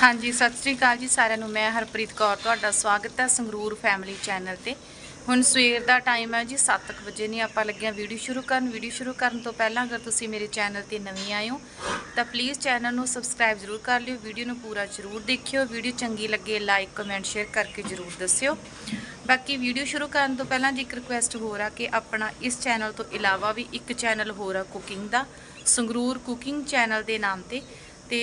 ਹਾਂਜੀ, ਸਤਿ ਸ੍ਰੀ ਅਕਾਲ ਜੀ ਸਾਰਿਆਂ ਨੂੰ। ਮੈਂ ਹਰਪ੍ਰੀਤ ਕੌਰ, ਤੁਹਾਡਾ ਸਵਾਗਤ ਹੈ ਸੰਗਰੂਰ ਫੈਮਿਲੀ ਚੈਨਲ ਤੇ। ਹੁਣ ਸਵੇਰ ਦਾ ਟਾਈਮ ਹੈ ਜੀ 7:00 ਵਜੇ ਨੇ ਆਪਾਂ ਲੱਗਿਆ ਵੀਡੀਓ ਸ਼ੁਰੂ ਕਰਨ। ਵੀਡੀਓ ਸ਼ੁਰੂ ਕਰਨ ਤੋਂ ਪਹਿਲਾਂ ਅਗਰ ਤੁਸੀਂ ਮੇਰੇ ਚੈਨਲ ਤੇ ਨਵੇਂ ਆਏ ਹੋ, ਤਾਂ ਪਲੀਜ਼ ਚੈਨਲ ਨੂੰ ਸਬਸਕ੍ਰਾਈਬ ਜ਼ਰੂਰ ਕਰ ਲਿਓ, ਵੀਡੀਓ ਨੂੰ ਪੂਰਾ ਜ਼ਰੂਰ ਦੇਖਿਓ, ਵੀਡੀਓ ਚੰਗੀ ਲੱਗੇ ਲਾਈਕ, ਕਮੈਂਟ, ਸ਼ੇਅਰ ਕਰਕੇ ਜ਼ਰੂਰ ਦੱਸਿਓ। ਬਾਕੀ ਵੀਡੀਓ ਸ਼ੁਰੂ ਕਰਨ ਤੋਂ ਪਹਿਲਾਂ ਜੀ ਇੱਕ ਰਿਕੁਐਸਟ ਹੋਰ ਆ ਕਿ ਆਪਣਾ ਇਸ ਚੈਨਲ ਤੋਂ ਇਲਾਵਾ ਵੀ ਇੱਕ ਚੈਨਲ ਹੋਰ ਆ ਕੁਕਿੰਗ ਦਾ, ਸੰਗਰੂਰ ਕੁਕਿੰਗ ਚੈਨਲ ਦੇ ਨਾਮ ਤੇ। ਤੇ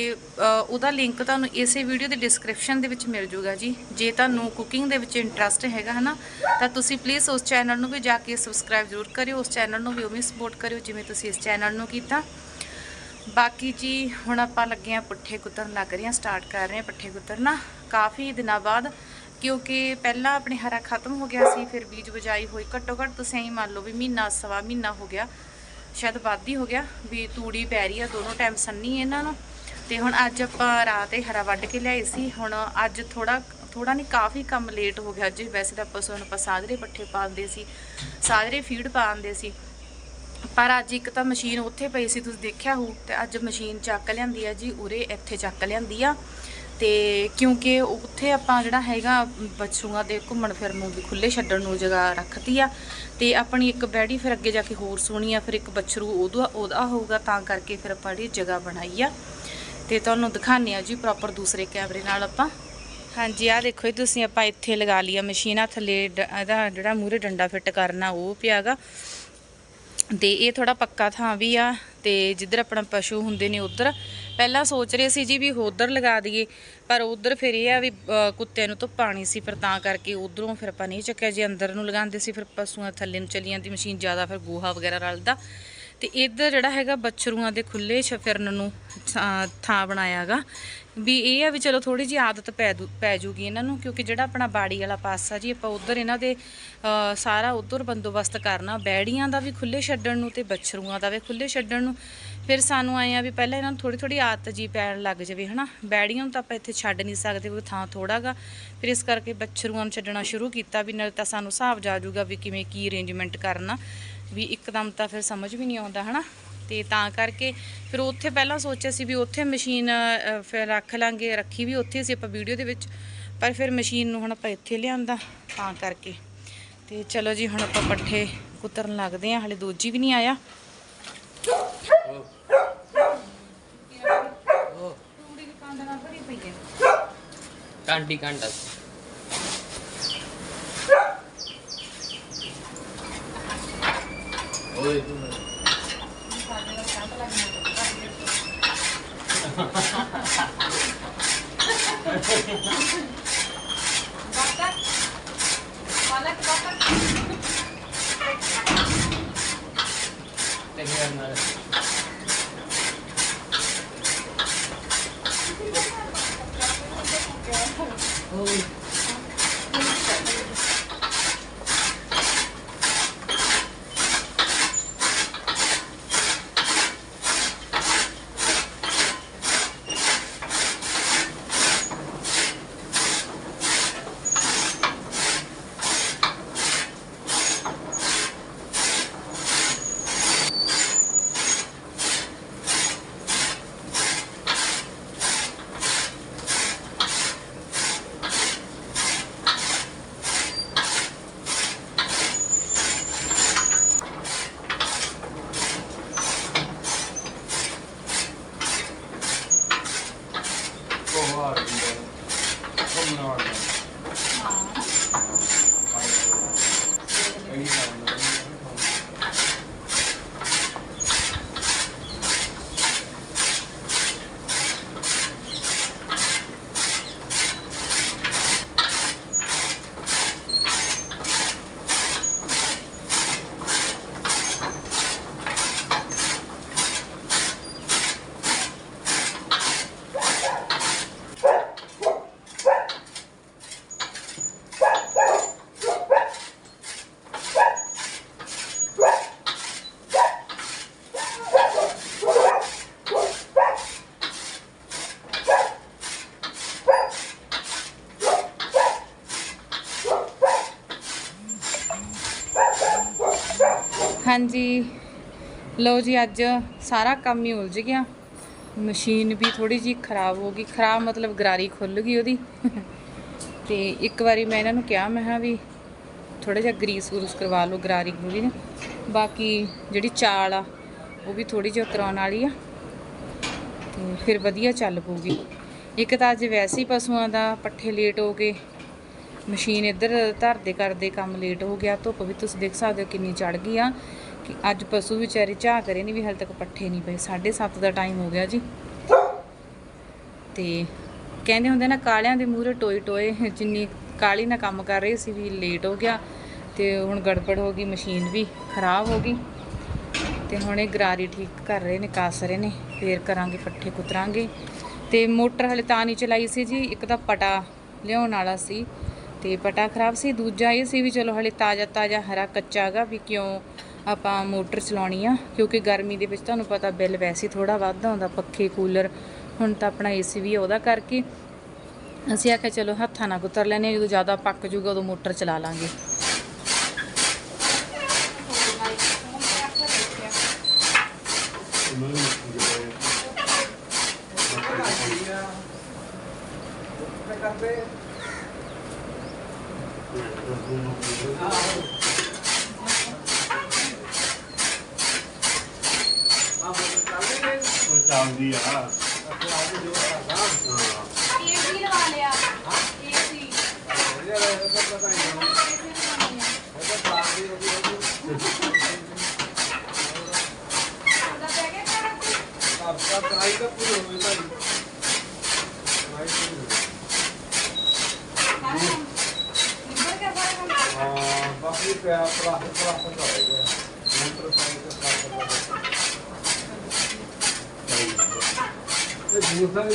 ਉਹਦਾ ਲਿੰਕ ਤੁਹਾਨੂੰ ਇਸੇ ਵੀਡੀਓ ਦੇ ਡਿਸਕ੍ਰਿਪਸ਼ਨ ਦੇ ਵਿੱਚ ਮਿਲ ਜੂਗਾ ਜੀ। ਜੇ ਤੁਹਾਨੂੰ ਕੁਕਿੰਗ ਦੇ ਵਿੱਚ ਇੰਟਰਸਟ ਹੈਗਾ, ਹਨਾ, ਤਾਂ ਤੁਸੀਂ ਪਲੀਜ਼ ਉਸ ਚੈਨਲ ਨੂੰ ਵੀ ਜਾ ਕੇ ਸਬਸਕ੍ਰਾਈਬ ਜ਼ਰੂਰ ਕਰਿਓ। ਉਸ ਚੈਨਲ ਨੂੰ ਵੀ ਉਵੇਂ ਸਪੋਰਟ ਕਰਿਓ, ਜਿਵੇਂ ਤੁਸੀਂ ਇਸ ਚੈਨਲ ਨੂੰ ਕੀਤਾ। ਬਾਕੀ ਜੀ, ਹੁਣ ਆਪਾਂ ਲੱਗੇ ਆ ਪੁੱਠੇ ਕੁੱਤਰਨ ਲੱਗ ਰਹੇ ਆ ਸਟਾਰਟ ਕਰ ਰਹੇ ਆ ਪੱਠੇ ਕੁੱਤਰਨਾ ਕਾਫੀ ਦਿਨਾਂ ਬਾਅਦ, ਕਿਉਂਕਿ ਪਹਿਲਾਂ ਆਪਣੇ ਹਰਾ ਖਤਮ ਹੋ ਗਿਆ ਸੀ, ਫਿਰ ਬੀਜ ਬਜਾਈ ਹੋਈ। ਘੱਟੋ ਘੱਟ ਤੁਸੀਂ ਐਂ ਮੰਨ ਲਓ ਵੀ ਮਹੀਨਾ, ਸਵਾ ਮਹੀਨਾ ਹੋ ਗਿਆ। ਸ਼ਾਇਦ ਵੱਧ ਹੀ ਹੋ ਗਿਆ। ਵੀ ਤੂੜੀ ਪੈ ਰਹੀ ਆ, ਦੋਨੋਂ ਟਾਈਮ ਸੰਨੀ ਇਹਨਾਂ ਨੂੰ। ਤੇ ਹੁਣ ਅੱਜ ਆਪਾਂ ਰਾਤ ਹੀ ਹਰਾ ਵੱਢ ਕੇ ਲਿਆਏ ਸੀ। ਹੁਣ ਅੱਜ ਥੋੜਾ ਥੋੜਾ ਨਹੀਂ, ਕਾਫੀ ਕੰਮ ਲੇਟ ਹੋ ਗਿਆ ਅੱਜ। ਵੈਸੇ ਤਾਂ ਆਪਾਂ ਨੂੰ ਆਪਾਂ ਸਾਜਰੇ ਪੱਠੇ ਪਾਉਂਦੇ ਸੀ, ਸਾਜਰੇ ਫੀਡ ਪਾਉਂਦੇ ਸੀ। ਪਰ ਅੱਜ ਇੱਕ ਤਾਂ ਮਸ਼ੀਨ ਉੱਥੇ ਪਈ ਸੀ, ਤੁਸੀਂ ਦੇਖਿਆ ਹੋਊ, ਤੇ ਅੱਜ ਮਸ਼ੀਨ ਚੱਕ ਲਿਆਂਦੀ ਆ ਜੀ, ਉਰੇ ਇੱਥੇ ਚੱਕ ਲਿਆਂਦੀ ਆ। ਤੇ ਕਿਉਂਕਿ ਉੱਥੇ ਆਪਾਂ ਜਿਹੜਾ ਹੈਗਾ, ਬੱਚੂਆਂ ਦੇ ਘੁੰਮਣ ਫਿਰਨ ਨੂੰ ਵੀ ਖੁੱਲੇ ਛੱਡਣ ਨੂੰ ਜਗ੍ਹਾ ਰੱਖਤੀ ਆ। ਤੇ ਆਪਣੀ ਇੱਕ ਬੈੜੀ ਫਿਰ ਅੱਗੇ ਜਾ ਕੇ ਹੋਰ ਸੋਹਣੀ ਆ, ਫਿਰ ਇੱਕ ਬੱਛਰੂ ਉਹਦਾ ਉਹਦਾ ਹੋਊਗਾ, ਤਾਂ ਕਰਕੇ ਫਿਰ ਆਪਾਂ ਜਿਹੜੀ ਜਗ੍ਹਾ ਬਣਾਈ ਆ। ਤੇ ਤੁਹਾਨੂੰ ਦਿਖਾਉਂਦੇ ਆ ਜੀ ਪ੍ਰੋਪਰ ਦੂਸਰੇ ਕੈਮਰੇ ਨਾਲ ਆਪਾਂ। ਹਾਂਜੀ ਆ ਦੇਖੋ ਜੀ, ਤੁਸੀਂ ਆਪਾਂ ਇੱਥੇ ਲਗਾ ਲਈ ਆ ਮਸ਼ੀਨ ਆ ਥੱਲੇ ਡ- ਇਹਦਾ ਜਿਹੜਾ ਮੂਰੇ ਡੰਡਾ ਫਿੱਟ ਕਰਨਾ ਉਹ ਪਿਆਗਾ। ਤੇ ਇਹ ਥੋੜਾ ਪੱਕਾ ਥਾਂ ਵੀ ਆ, ਤੇ ਜਿੱਧਰ ਆਪਣਾ ਪਸ਼ੂ ਹੁੰਦੇ ਨੇ ਉਧਰ। ਪਹਿਲਾਂ ਸੋਚ ਰਹੇ ਸੀ ਜੀ ਵੀ ਉਧਰ ਲਗਾ ਦਈਏ, ਪਰ ਉਧਰ ਫਿਰ ਇਹ ਆ ਵੀ ਕੁੱਤਿਆਂ ਨੂੰ ਧੁੱਪ ਆਣੀ ਸੀ ਪਰ ਤਾਂ ਕਰਕੇ ਉਧਰੋਂ ਫਿਰ ਆਪਾਂ ਨਹੀਂ ਚੱਕਿਆ। ਜੇ ਅੰਦਰ ਨੂੰ ਲਗਾਉਂਦੇ ਸੀ ਫਿਰ ਪਸ਼ੂਆਂ ਥੱਲੇ ਨੂੰ ਚਲੀ ਜਾਂਦੀ ਮਸ਼ੀਨ ਜ਼ਿਆਦਾ ਫਿਰ ਗੋਹਾ ਵਗੈਰਾ ਰਲਦਾ। ਤੇ ਇੱਧਰ ਜਿਹੜਾ ਹੈਗਾ ਬੱਛਰੂਆਂ ਦੇ ਖੁੱਲੇ ਛ ਫਿਰਨ ਨੂੰ ਥਾਂ- ਥਾਂ ਬਣਾਇਆਗਾ। ਵੀ ਇਹ ਆ ਵੀ ਚਲੋ ਥੋੜੀ ਜੀ ਆਦਤ ਪੈ ਪੈ ਜੂਗੀ ਇਹਨਾਂ ਨੂੰ, ਕਿਉਂਕਿ ਜਿਹੜਾ ਆਪਣਾ ਬਾੜੀ ਵਾਲਾ ਪਾਸਾ ਜੀ, ਆਪਾਂ ਉਧਰ ਇਹਨਾਂ ਦੇ ਸਾਰਾ ਉਧਰ ਬੰਦੋਬਸਤ ਕਰਨਾ, ਬੈੜੀਆਂ ਦਾ ਵੀ ਖੁੱਲੇ ਛੱਡਣ ਨੂੰ ਤੇ ਬੱਛਰੂਆਂ ਦਾ ਵੀ ਖੁੱਲੇ ਛੱਡਣ ਨੂੰ, ਫਿਰ ਸਾਨੂੰ ਆਏ ਆ ਵੀ ਪਹਿਲਾਂ ਇਹਨਾਂ ਨੂੰ ਥੋੜੀ ਥੋੜੀ ਆਦਤ ਜੀ ਪੈਣ ਲੱਗ ਜਾਵੇ, ਹਨਾ? ਬੈੜੀਆਂ ਨੂੰ ਤਾਂ ਆਪਾਂ ਇੱਥੇ ਛੱਡ ਨਹੀਂ ਸਕਦੇ ਕੋਈ ਥਾਂ ਥੋੜਾਗਾ ਫਿਰ ਇਸ ਕਰਕੇ ਬੱਛਰੂਆਂ ਨੂੰ ਛੱਡਣਾ ਸ਼ੁਰੂ ਕੀਤਾ ਵੀ, ਨਾਲ ਤਾਂ ਸਾਨੂੰ ਹਿਸਾਬ ਜਾ ਜੂਗਾ ਵੀ ਕਿਵੇਂ ਕੀ ਅਰੇਂਜਮੈਂਟ ਕਰਨਾ। ਵੀ ਇੱਕਦਮ ਤਾਂ ਫਿਰ ਸਮਝ ਵੀ ਨਹੀਂ ਆਉਂਦਾ ਹਨਾ? ਤੇ ਤਾਂ ਕਰਕੇ ਫਿਰ ਉੱਥੇ ਪਹਿਲਾਂ ਸੋਚਿਆ ਸੀ ਵੀ ਉੱਥੇ ਮਸ਼ੀਨ ਫਿਰ ਰੱਖ ਲਾਂਗੇ ਰੱਖੀ ਵੀ ਉੱਥੇ ਸੀ ਆਪਾਂ ਵੀਡੀਓ ਦੇ ਵਿੱਚ ਪਰ ਫਿਰ ਮਸ਼ੀਨ ਨੂੰ ਹੁਣ ਆਪਾਂ ਇੱਥੇ ਲਿਆਂਦਾ ਤਾਂ ਕਰਕੇ। ਤੇ ਚਲੋ ਜੀ ਹੁਣ ਆਪਾਂ ਪੱਠੇ ਕੁਤਰਨ ਲੱਗਦੇ ਆ ਹਲੇ ਦੂਜੀ ਵੀ ਨਹੀਂ ਆਇਆ। ਦੀ ਕੰਡ। ਨਾਲ ਭਰੀ ਪਈ ਹੈ ਕਾਂਟੀ ਕਾਂਟਾ ਓਏ ਤੇ ਕਰਨਾ ਓਏ ਹਾਂਜੀ। ਲਓ ਜੀ, ਅੱਜ ਸਾਰਾ ਕੰਮ ਹੀ ਉਲਝ ਗਿਆ। ਮਸ਼ੀਨ ਵੀ ਥੋੜੀ ਜੀ ਖਰਾਬ ਹੋ ਗਈ। ਖਰਾਬ ਮਤਲਬ ਗਰਾਰੀ ਖੁੱਲ ਗਈ ਉਹਦੀ। ਤੇ ਇੱਕ ਵਾਰੀ ਮੈਂ ਇਹਨਾਂ ਨੂੰ ਕਿਹਾ, ਮੈਂ ਕਿਹਾ ਵੀ ਥੋੜਾ ਜਿਹਾ ਗਰੀਸ ਗਰੂਸ ਕਰਵਾ ਲਓ ਗਰਾਰੀ ਗਰੂਰੀ ਨੇ। ਬਾਕੀ ਜਿਹੜੀ ਚਾਲ ਆ, ਉਹ ਵੀ ਥੋੜੀ ਜਿਹੀ ਕਰਾਉਣ ਵਾਲੀ ਆ। ਤੇ ਫਿਰ ਵਧੀਆ ਚੱਲ ਪਊਗੀ। ਇੱਕ ਤਾਂ ਅੱਜ ਵੈਸੇ ਹੀ ਪਸ਼ੂਆਂ ਦਾ ਪੱਠੇ ਲੇਟ ਹੋ ਗਏ। ਮਸ਼ੀਨ ਇੱਧਰ ਧਰਦੇ ਕਰਦੇ ਕੰਮ ਲੇਟ ਹੋ ਗਿਆ। ਧੁੱਪ ਵੀ ਤੁਸੀਂ ਦੇਖ ਸਕਦੇ ਹੋ ਕਿੰਨੀ ਚੜ ਗਈ ਆ। ਕਿ ਅੱਜ ਪਸ਼ੂ ਵਿਚਾਰੇ ਝਾਕ ਕਰੇ ਨਹੀਂ ਵੀ ਹਾਲੇ ਤੱਕ ਪੱਠੇ ਨਹੀਂ ਪਏ। 7:30 ਦਾ ਟਾਈਮ ਹੋ ਗਿਆ ਜੀ। ਤੇ ਕਹਿੰਦੇ ਹੁੰਦੇ ਨਾ, ਕਾਲਿਆਂ ਦੇ ਮੂਹਰੇ ਟੋਏ ਟੋਏ, ਜਿੰਨੀ ਕਾਲੀ ਨਾਲ ਕੰਮ ਕਰ ਰਹੇ ਸੀ ਵੀ ਲੇਟ ਹੋ ਗਿਆ ਤੇ ਹੁਣ ਗੜਬੜ ਹੋ ਗਈ ਮਸ਼ੀਨ ਵੀ ਖਰਾਬ ਹੋ ਗਈ। ਤੇ ਹੁਣ ਇਹ ਗਰਾਰੀ ਠੀਕ ਕਰ ਰਹੇ ਨੇ, ਕਾਸ ਰਹੇ ਨੇ, ਫੇਰ ਕਰਾਂਗੇ, ਪੱਠੇ ਕੁਤਰਾਂਗੇ। ਤੇ ਮੋਟਰ ਹਲੇ ਤਾਂ ਨਹੀਂ ਚਲਾਈ ਸੀ ਜੀ, ਇੱਕ ਤਾਂ ਪਟਾ ਲਿਆਉਣ ਵਾਲਾ ਸੀ ਤੇ ਪਟਾ ਖਰਾਬ ਸੀ, ਦੂਜਾ ਇਹ ਸੀ ਵੀ ਚਲੋ ਹਲੇ ਤਾਜ਼ਾ ਤਾਜ਼ਾ ਹਰਾ ਕੱਚਾ ਗਾ ਵੀ ਕਿਉਂ ਆਪਾਂ ਮੋਟਰ ਚਲਾਉਣੀ ਆ, ਕਿਉਂਕਿ ਗਰਮੀ ਦੇ ਵਿੱਚ ਤੁਹਾਨੂੰ ਪਤਾ ਬਿੱਲ ਵੈਸੇ ਥੋੜਾ ਵੱਧ ਆਉਂਦਾ ਪੱਖੇ, ਕੂਲਰ, ਹੁਣ ਤਾਂ ਆਪਣਾ ਏਸੀ ਵੀ ਆ ਉਹਦਾ ਕਰਕੇ। ਅਸੀਂ ਆਖਿਆ ਚਲੋ ਹੱਥਾਂ ਨਾਲ ਕੁਤਰ ਲੈਨੇ ਜਦੋਂ ਜ਼ਿਆਦਾ ਪੱਕ ਜੂਗਾ ਉਦੋਂ ਮੋਟਰ ਚਲਾ ਲਾਂਗੇ। ਉਹਨਾਂ ਨੂੰ ਜਿਹੜੇ ਉਹ ਚੱਲਦੀ ਆ। ਏਸੀ ਲਵਾ ਲਿਆ ਏਸੀ ਬਾਕੀ ਪਿਆ ਪ੍ਰਾਪਤ ਪ੍ਰਾਪਤ ਹੋਏਗਾ ਮੰਤਰ ਸਾਈਕਲ ਪ੍ਰਾਪਤ ਇਹ ਦੂਸਰਾ ਹੀ ਲੱਗਦਾ ਹੈ ਉਹ ਨਹੀਂ ਨਾ ਹਾਂ ਹਾਂ ਤੁਹਾਨੂੰ ਬੋਲਾ ਕਿ ਕਿਹੜੇ ਬਲੇਡ ਕਰਨਾ ਹੈ ਹਾਂਜੀ ਲੋ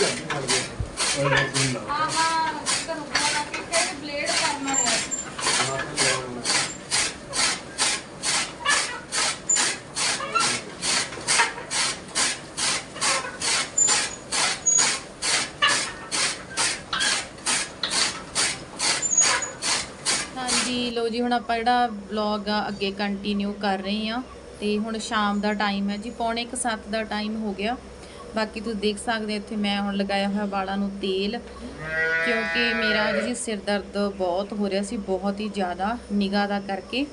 ਜੀ, ਹੁਣ ਆਪਾਂ ਜਿਹੜਾ ਵਲੌਗ ਆ, ਅੱਗੇ ਕੰਟੀਨਿਊ ਕਰ ਰਹੇ ਆ ਤੇ ਹੁਣ ਸ਼ਾਮ ਦਾ ਟਾਈਮ ਹੈ ਜੀ, ਪੌਣੇ 1:07 ਦਾ ਟਾਈਮ ਹੋ ਗਿਆ। ਬਾਕੀ ਤੁਸੀਂ ਦੇਖ ਸਕਦੇ ਹੋ, ਇੱਥੇ ਮੈਂ ਹੁਣ ਲਗਾਇਆ ਹੋਇਆ ਵਾਲਾਂ ਨੂੰ ਤੇਲ, ਕਿਉਂਕਿ ਮੇਰਾ ਜੀ ਸਿਰ ਦਰਦ ਬਹੁਤ ਹੋ ਰਿਹਾ ਸੀ, ਬਹੁਤ ਹੀ ਜ਼ਿਆਦਾ ਨਿਗਾਹ ਦਾ ਕਰਕੇ।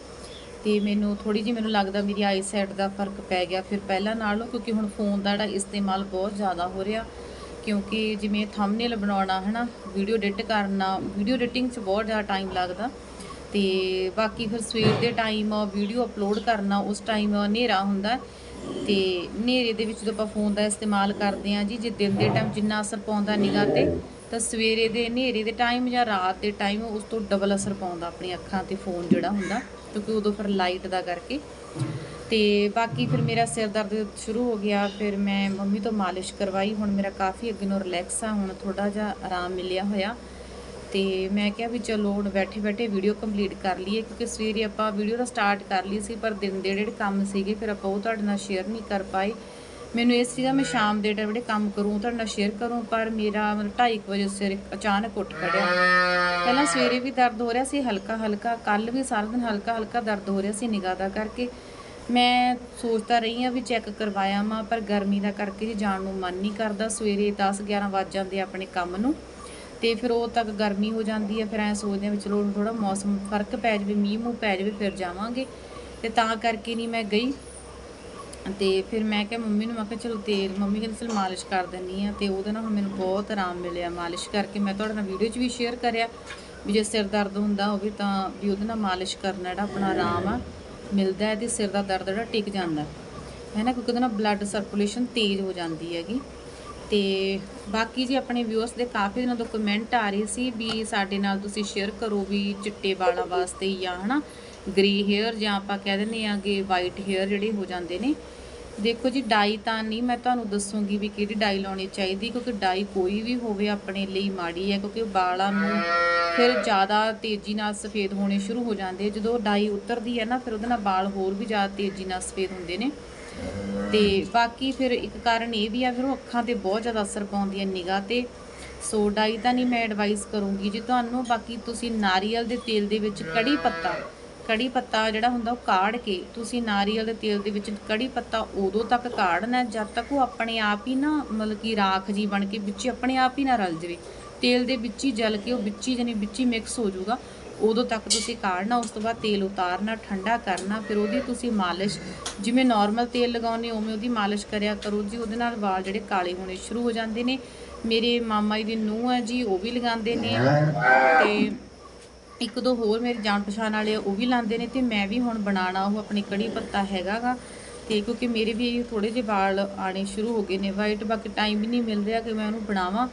ਤੇ ਮੈਨੂੰ ਥੋੜੀ ਜਿਹੀ ਮੈਨੂੰ ਲੱਗਦਾ ਮੇਰੀ ਆਈ ਸੈਟ ਦਾ ਫ਼ਰਕ ਪੈ ਗਿਆ ਫਿਰ ਪਹਿਲਾਂ ਨਾਲੋਂ, ਕਿਉਂਕਿ ਹੁਣ ਫੋਨ ਦਾ ਜਿਹੜਾ ਇਸਤੇਮਾਲ ਬਹੁਤ ਜ਼ਿਆਦਾ ਹੋ ਰਿਹਾ। ਕਿਉਂਕਿ ਜਿਵੇਂ ਥੰਬਨੇਲ ਬਣਾਉਣਾ, ਹਨਾ ਵੀਡੀਓ ਐਡਿਟ ਕਰਨਾ ਵੀਡੀਓ ਐਡੀਟਿੰਗ 'ਚ ਬਹੁਤ ਜ਼ਿਆਦਾ ਟਾਈਮ ਲੱਗਦਾ। ਤੇ ਬਾਕੀ ਫਿਰ ਸਵੇਰ ਦੇ ਟਾਈਮ ਵੀਡੀਓ ਅਪਲੋਡ ਕਰਨਾ, ਉਸ ਟਾਈਮ ਹਨੇਰਾ ਹੁੰਦਾ। ਤੇ ਹਨੇਰੇ ਦੇ ਵਿੱਚ ਜਦੋਂ ਆਪਾਂ ਫੋਨ ਦਾ ਇਸਤੇਮਾਲ ਕਰਦੇ ਆ ਜੀ, ਜੇ ਦਿਨ ਦੇ ਟਾਈਮ ਜਿੰਨਾ ਅਸਰ ਪਾਉਂਦਾ ਨਿਗਾਹ ਤੇ, ਤਾਂ ਸਵੇਰੇ ਦੇ ਹਨੇਰੇ ਦੇ ਟਾਈਮ ਜਾਂ ਰਾਤ ਦੇ ਟਾਈਮ ਉਸ ਤੋਂ ਡਬਲ ਅਸਰ ਪਾਉਂਦਾ ਆਪਣੀ ਅੱਖਾਂ ਤੇ ਫੋਨ ਜਿਹੜਾ ਹੁੰਦਾ, ਕਿਉਂਕਿ ਉਦੋਂ ਫਿਰ ਲਾਈਟ ਦਾ ਕਰਕੇ। ਤੇ ਬਾਕੀ ਫਿਰ ਮੇਰਾ ਸਿਰ ਦਰਦ ਸ਼ੁਰੂ ਹੋ ਗਿਆ, ਫਿਰ ਮੈਂ ਮੰਮੀ ਤੋਂ ਮਾਲਿਸ਼ ਕਰਵਾਈ, ਹੁਣ ਮੇਰਾ ਕਾਫੀ ਅੱਗੇ ਨੂੰ ਰਿਲੈਕਸ ਆ, ਹੁਣ ਥੋੜਾ ਜਿਹਾ ਆਰਾਮ ਮਿਲਿਆ ਹੋਇਆ। ਤੇ ਮੈਂ ਕਿਹਾ ਵੀ ਚਲੋ ਹੁਣ ਬੈਠੇ ਬੈਠੇ ਵੀਡੀਓ ਕੰਪਲੀਟ ਕਰ ਲਈਏ, ਕਿਉਂਕਿ ਸਵੇਰੇ ਆਪਾਂ ਵੀਡੀਓ ਦਾ ਸਟਾਰਟ ਕਰ ਲਈ ਸੀ, ਪਰ ਦਿਨ ਦੇ ਜਿਹੜੇ ਕੰਮ ਸੀਗੇ, ਫਿਰ ਆਪਾਂ ਉਹ ਤੁਹਾਡੇ ਨਾਲ ਸ਼ੇਅਰ ਨਹੀਂ ਕਰ ਪਾਏ। ਮੈਨੂੰ ਇਹ ਸੀਗਾ ਮੈਂ ਸ਼ਾਮ ਦੇ ਟਾਈਮ ਜਿਹੜੇ ਕੰਮ ਕਰੂੰ ਤੁਹਾਡੇ ਨਾਲ ਸ਼ੇਅਰ ਕਰੂੰ, ਪਰ ਮੇਰਾ ਮਤਲਬ 2:30 ਵਜੇ ਸਿਰ ਅਚਾਨਕ ਉੱਠ ਖੜਿਆ। ਪਹਿਲਾਂ ਸਵੇਰੇ ਵੀ ਦਰਦ ਹੋ ਰਿਹਾ ਸੀ, ਹਲਕਾ ਹਲਕਾ, ਕੱਲ ਵੀ ਸਾਰਾ ਦਿਨ ਹਲਕਾ ਹਲਕਾ ਦਰਦ ਹੋ ਰਿਹਾ ਸੀ ਨਿਗਾਹ ਦਾ ਕਰਕੇ। ਮੈਂ ਸੋਚਦਾ ਰਹੀ ਆ ਵੀ ਚੈੱਕ ਕਰਵਾਇਆ ਮਾਂ ਪਰ ਗਰਮੀ ਦਾ ਕਰਕੇ ਜੀ ਜਾਣ ਨੂੰ ਮਨ ਨਹੀਂ ਕਰਦਾ ਸਵੇਰੇ 10 11 ਵੱਜ ਜਾਂਦੇ ਆਪਣੇ ਕੰਮ ਨੂੰ। ਤੇ ਫਿਰ ਉਹ ਤੱਕ ਗਰਮੀ ਹੋ ਜਾਂਦੀ ਹੈ, ਫਿਰ ਐ ਸੋਚਦੇ ਆ ਵੀ ਚਲੋ ਥੋੜਾ ਮੌਸਮ ਫ਼ਰਕ ਪੈ ਜਾਵੇ, ਮੀਂਹ ਮੂੰਹ ਪੈ ਜਾਵੇ, ਫਿਰ ਜਾਵਾਂਗੇ। ਤੇ ਤਾਂ ਕਰਕੇ ਨਹੀਂ ਮੈਂ ਗਈ। ਤੇ ਫਿਰ ਮੈਂ ਕਿਹਾ ਮੰਮੀ ਨੂੰ, ਮੈਂ ਕਿਹਾ ਚਲੋ ਤੇਲ, ਮੰਮੀ ਕਹਿੰਦੇ ਚਲ ਮਾਲਿਸ਼ ਕਰ ਦਿੰਨੀ ਆ ਤੇ ਉਹਦੇ ਨਾਲ ਹੁਣ ਮੈਨੂੰ ਬਹੁਤ ਆਰਾਮ ਮਿਲਿਆ ਮਾਲਿਸ਼ ਕਰਕੇ। ਮੈਂ ਤੁਹਾਡੇ ਨਾਲ ਵੀਡੀਓ 'ਚ ਵੀ ਸ਼ੇਅਰ ਕਰਿਆ ਵੀ ਜੇ ਸਿਰ ਦਰਦ ਹੁੰਦਾ ਹੋਵੇ ਤਾਂ ਵੀ ਉਹਦੇ ਨਾਲ ਮਾਲਿਸ਼ ਕਰਨਾ ਜਿਹੜਾ ਆਪਣਾ ਆਰਾਮ ਆ, ਮਿਲਦਾ ਹੈ ਤੇ ਸਿਰ ਦਾ ਦਰਦ ਜਿਹੜਾ ਟਿਕ ਜਾਂਦਾ। ਹੈ ਨਾ? ਕਿਉਂਕਿ ਉਹਦੇ ਨਾਲ ਬਲੱਡ ਸਰਕੂਲੇਸ਼ਨ ਤੇਜ਼ ਹੋ ਜਾਂਦੀ ਹੈਗੀ। ਤੇ ਬਾਕੀ ਜੀ ਆਪਣੇ ਵਿਊਅਰਸ ਦੇ ਕਾਫੀ ਦਿਨਾਂ ਤੋਂ ਕਮੈਂਟ ਆ ਰਹੇ ਸੀ ਵੀ ਸਾਡੇ ਨਾਲ ਤੁਸੀਂ ਸ਼ੇਅਰ ਕਰੋ ਵੀ ਚਿੱਟੇ ਵਾਲਾਂ ਵਾਸਤੇ ਜਾਂ ਹਨਾ ਗ੍ਰੇ ਹੇਅਰ ਜਾਂ ਆਪਾਂ ਕਹਿ ਦਿੰਦੇ ਆਂਗੇ ਵਾਈਟ ਹੇਅਰ ਜਿਹੜੇ ਹੋ ਜਾਂਦੇ ਨੇ। ਦੇਖੋ ਜੀ ਡਾਈ ਤਾਂ ਨਹੀਂ, ਮੈਂ ਤੁਹਾਨੂੰ ਦੱਸੂਗੀ ਵੀ ਕਿਹੜੀ ਡਾਈ ਲਾਉਣੀ ਚਾਹੀਦੀ, ਕਿਉਂਕਿ ਡਾਈ ਕੋਈ ਵੀ ਹੋਵੇ ਆਪਣੇ ਲਈ ਮਾੜੀ ਹੈ, ਕਿਉਂਕਿ ਵਾਲਾਂ ਨੂੰ ਫਿਰ ਜ਼ਿਆਦਾ ਤੇਜ਼ੀ ਨਾਲ ਸਫੇਦ ਹੋਣੇ ਸ਼ੁਰੂ ਹੋ ਜਾਂਦੇ ਜਦੋਂ ਡਾਈ ਉਤਰਦੀ ਹੈ ਨਾ, ਫਿਰ ਉਹਦੇ ਨਾਲ ਵਾਲ ਹੋਰ ਵੀ ਜ਼ਿਆਦਾ ਤੇਜ਼ੀ ਨਾਲ ਸਫੇਦ ਹੁੰਦੇ ਨੇ। ਤੇ ਬਾਕੀ ਫਿਰ ਇੱਕ ਕਾਰਨ ਇਹ ਵੀ ਆ, ਫਿਰ ਉਹ ਅੱਖਾਂ ਤੇ ਬਹੁਤ ਜ਼ਿਆਦਾ ਅਸਰ ਪਾਉਂਦੀ ਹੈ ਨਿਗਾਹ ਤੇ। ਸੋ ਡਾਈ ਤਾਂ ਨਹੀਂ ਮੈਂ ਐਡਵਾਈਸ ਕਰੂੰਗੀ ਜੇ ਤੁਹਾਨੂੰ, ਬਾਕੀ ਤੁਸੀਂ ਨਾਰੀਅਲ ਦੇ ਤੇਲ ਦੇ ਵਿੱਚ ਕੜੀ ਪੱਤਾ ਕੜੀ ਪੱਤਾ ਜਿਹੜਾ ਹੁੰਦਾ ਉਹ ਕਾੜ ਕੇ ਤੁਸੀਂ ਨਾਰੀਅਲ ਦੇ ਤੇਲ ਦੇ ਵਿੱਚ ਕੜੀ ਪੱਤਾ ਉਦੋਂ ਤੱਕ ਕਾੜਨਾ ਜਦ ਤੱਕ ਉਹ ਆਪਣੇ ਆਪ ਹੀ ਨਾ ਮਤਲਬ ਕਿ ਰਾਖ ਜੀ ਬਣ ਕੇ ਵਿੱਚ ਆਪਣੇ ਆਪ ਹੀ ਨਾ ਰਲ ਜਾਵੇ। ਤੇਲ ਦੇ ਵਿੱਚ ਹੀ ਜਲ ਕੇ ਉਹ ਵਿੱਚ ਹੀ ਜਾਨੀ ਵਿੱਚ ਹੀ ਮਿਕਸ ਹੋ ਜਾਊਗਾ। ਉਦੋਂ ਤੱਕ ਤੁਸੀਂ ਕਾੜਨਾ ਉਸ ਤੋਂ ਬਾਅਦ ਤੇਲ ਉਤਾਰਨਾ ਠੰਡਾ ਕਰਨਾ ਫਿਰ ਉਹਦੀ ਤੁਸੀਂ ਮਾਲਿਸ਼ ਜਿਵੇਂ ਨਾਰਮਲ ਤੇਲ ਲਗਾਉਂਦੇ ਹੋ ਉਵੇਂ ਉਹਦੀ ਮਾਲਿਸ਼ ਕਰਿਆ ਕਰੋ। ਜੀ ਉਹਦੇ ਨਾਲ ਵਾਲ ਜਿਹੜੇ ਕਾਲੇ ਹੋਣੇ ਸ਼ੁਰੂ ਹੋ ਜਾਂਦੇ ਨੇ। ਮੇਰੇ ਮਾਮਾ ਜੀ ਦੀ ਨੂੰਹ ਹੈ ਜੀ ਉਹ ਵੀ ਲਗਾਉਂਦੇ ਨੇ। ਤੇ ਇੱਕ ਦੋ ਹੋਰ ਮੇਰੇ ਜਾਣ ਪਛਾਣ ਵਾਲੇ ਆ, ਉਹ ਵੀ ਲਾਉਂਦੇ ਨੇ ਤੇ ਮੈਂ ਵੀ ਹੁਣ ਬਣਾਉਣਾ ਉਹ ਆਪਣੀ ਕੜੀ ਪੱਤਾ ਹੈਗਾਗਾ ਤੇ ਕਿਉਂਕਿ ਮੇਰੇ ਵੀ ਥੋੜੇ ਜਿਹੇ ਵਾਲ ਆਣੇ ਸ਼ੁਰੂ ਹੋ ਗਏ ਨੇ। ਵਾਈਟ ਬਾਕੀ ਟਾਈਮ ਵੀ ਨਹੀਂ ਮਿਲ ਰਿਹਾ ਕਿ ਮੈਂ ਉਹਨੂੰ ਬਣਾਵਾਂ।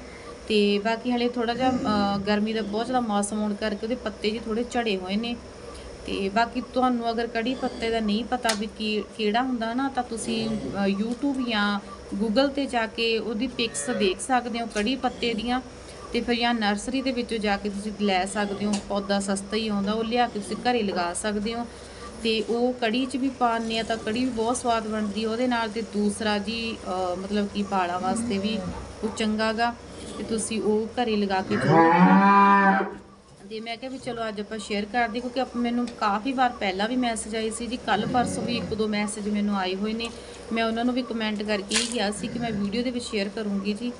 ਤੇ ਬਾਕੀ ਹਲੇ ਥੋੜਾ ਜਿਹਾ ਗਰਮੀ ਦਾ ਬਹੁਤ ਜ਼ਿਆਦਾ ਮੌਸਮ ਹੋਣ ਕਰਕੇ ਉਹਦੇ ਪੱਤੇ ਜੀ ਥੋੜੇ ਝੜੇ ਹੋਏ ਨੇ। ਤੇ ਬਾਕੀ ਤੁਹਾਨੂੰ ਅਗਰ ਕੜੀ ਪੱਤੇ ਦਾ ਨਹੀਂ ਪਤਾ ਵੀ ਕੀ ਕਿਹੜਾ ਹੁੰਦਾ ਨਾ ਤਾਂ ਤੁਸੀਂ ਅ, YouTube ਜਾਂ Google ਤੇ ਜਾ ਕੇ ਉਹਦੀ ਪਿਕਸ ਦੇਖ ਸਕਦੇ ਹੋ ਕੜੀ ਪੱਤੇ ਦੀਆਂ। ਤੇ ਫਿਰ ਜਾਂ ਨਰਸਰੀ ਦੇ ਵਿੱਚੋਂ ਜਾ ਕੇ ਤੁਸੀਂ ਲੈ ਸਕਦੇ ਹੋ ਪੌਦਾ ਸਸਤਾ ਹੀ ਆਉਂਦਾ ਉਹ ਲਿਆ ਕੇ ਤੁਸੀਂ ਘਰੇ ਲਗਾ ਸਕਦੇ ਹੋ। ਤੇ ਉਹ ਕੜੀ 'ਚ ਵੀ ਪਾਉਂਦੇ ਆ ਤਾਂ ਕੜੀ ਵੀ ਬਹੁਤ ਸਵਾਦ ਬਣਦੀ ਉਹਦੇ ਨਾਲ ਤੇ ਦੂਸਰਾ ਜੀ ਮਤਲਬ ਕਿ ਬਾਲਾਂ ਵਾਸਤੇ ਵੀ ਉਹ ਚੰਗਾਗਾ ਤੇ ਤੁਸੀਂ ਉਹ ਘਰੇ ਲਗਾ ਕੇ ਜ਼ਰੂਰ ਤੇ ਮੈਂ ਕਿਹਾ ਵੀ ਚਲੋ ਅੱਜ ਆਪਾਂ ਸ਼ੇਅਰ ਕਰਦੇ ਕਿਉਂਕਿ ਆਪ ਮੈਨੂੰ ਕਾਫੀ ਵਾਰ ਪਹਿਲਾਂ ਵੀ ਮੈਸੇਜ ਆਏ ਸੀ ਜੀ, ਕੱਲ ਪਰਸੋਂ ਵੀ ਇੱਕ ਦੋ ਮੈਸੇਜ ਮੈਨੂੰ ਆਏ ਹੋਏ ਨੇ। ਮੈਂ ਉਹਨਾਂ ਨੂੰ ਵੀ ਕਮੈਂਟ ਕਰਕੇ ਹੀ ਕਿਹਾ ਸੀ ਕਿ ਮੈਂ ਵੀਡੀਓ ਦੇ ਵਿੱਚ ਸ਼ੇਅਰ ਕਰੂੰਗੀ ਜੀ।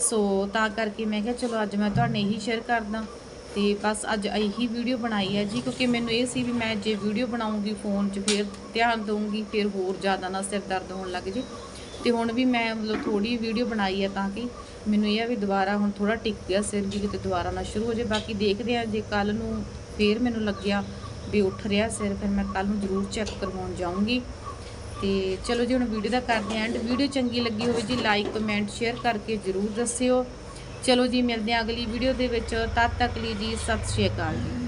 ਸੋ ਤਾਂ ਕਰਕੇ ਮੈਂ ਕਿਹਾ ਚਲੋ ਅੱਜ ਮੈਂ ਤੁਹਾਡੇ ਇਹੀ ਸ਼ੇਅਰ ਕਰਦਾ। ਤੇ ਬਸ ਅੱਜ ਇਹੀ ਵੀਡੀਓ ਬਣਾਈ ਹੈ ਜੀ, ਕਿਉਂਕਿ ਮੈਨੂੰ ਇਹ ਸੀ ਵੀ ਮੈਂ ਜੇ ਵੀਡੀਓ ਬਣਾਉਂਗੀ ਫੋਨ 'ਚ, ਫਿਰ ਧਿਆਨ ਦਊਂਗੀ, ਫਿਰ ਹੋਰ ਜ਼ਿਆਦਾ ਨਾ ਸਿਰ ਦਰਦ ਹੋਣ ਲੱਗ ਜੇ। ਤੇ ਹੁਣ ਵੀ ਮੈਂ ਮਤਲਬ ਥੋੜੀ ਵੀਡੀਓ ਬਣਾਈ ਹੈ ਤਾਂ ਕਿ ਮੈਨੂੰ ਇਹ ਆ ਵੀ ਦੁਬਾਰਾ ਹੁਣ ਥੋੜਾ ਟਿਕ ਗਿਆ ਸਿਰ ਜੀ, ਕਿਤੇ ਦੁਬਾਰਾ ਨਾ ਸ਼ੁਰੂ ਹੋ ਜੇ ਬਾਕੀ ਦੇਖਦੇ ਆ ਜੇ ਕੱਲ ਨੂੰ ਫੇਰ ਮੈਨੂੰ ਲੱਗਿਆ ਵੀ ਉੱਠ ਰਿਹਾ ਸਿਰ, ਫਿਰ ਮੈਂ ਕੱਲ ਨੂੰ ਜ਼ਰੂਰ ਚੈੱਕ ਕਰਵਾਉਣ ਜਾਊਂਗੀ। ਤੇ ਚਲੋ ਜੀ, ਹੁਣ ਵੀਡੀਓ ਦਾ ਕਰਦੇ ਆਂ ਐਂਡ ਵੀਡੀਓ ਚੰਗੀ ਲੱਗੀ ਹੋਵੇ ਜੀ ਲਾਈਕ ਕਮੈਂਟ ਸ਼ੇਅਰ ਕਰਕੇ ਜ਼ਰੂਰ ਦੱਸਿਓ। ਚਲੋ ਜੀ, ਮਿਲਦੇ ਆਂ ਅਗਲੀ ਵੀਡੀਓ ਦੇ ਵਿੱਚ। ਤਦ ਤੱਕ ਲਈ ਜੀ, ਸਤਿ ਸ਼੍ਰੀ ਅਕਾਲ ਜੀ।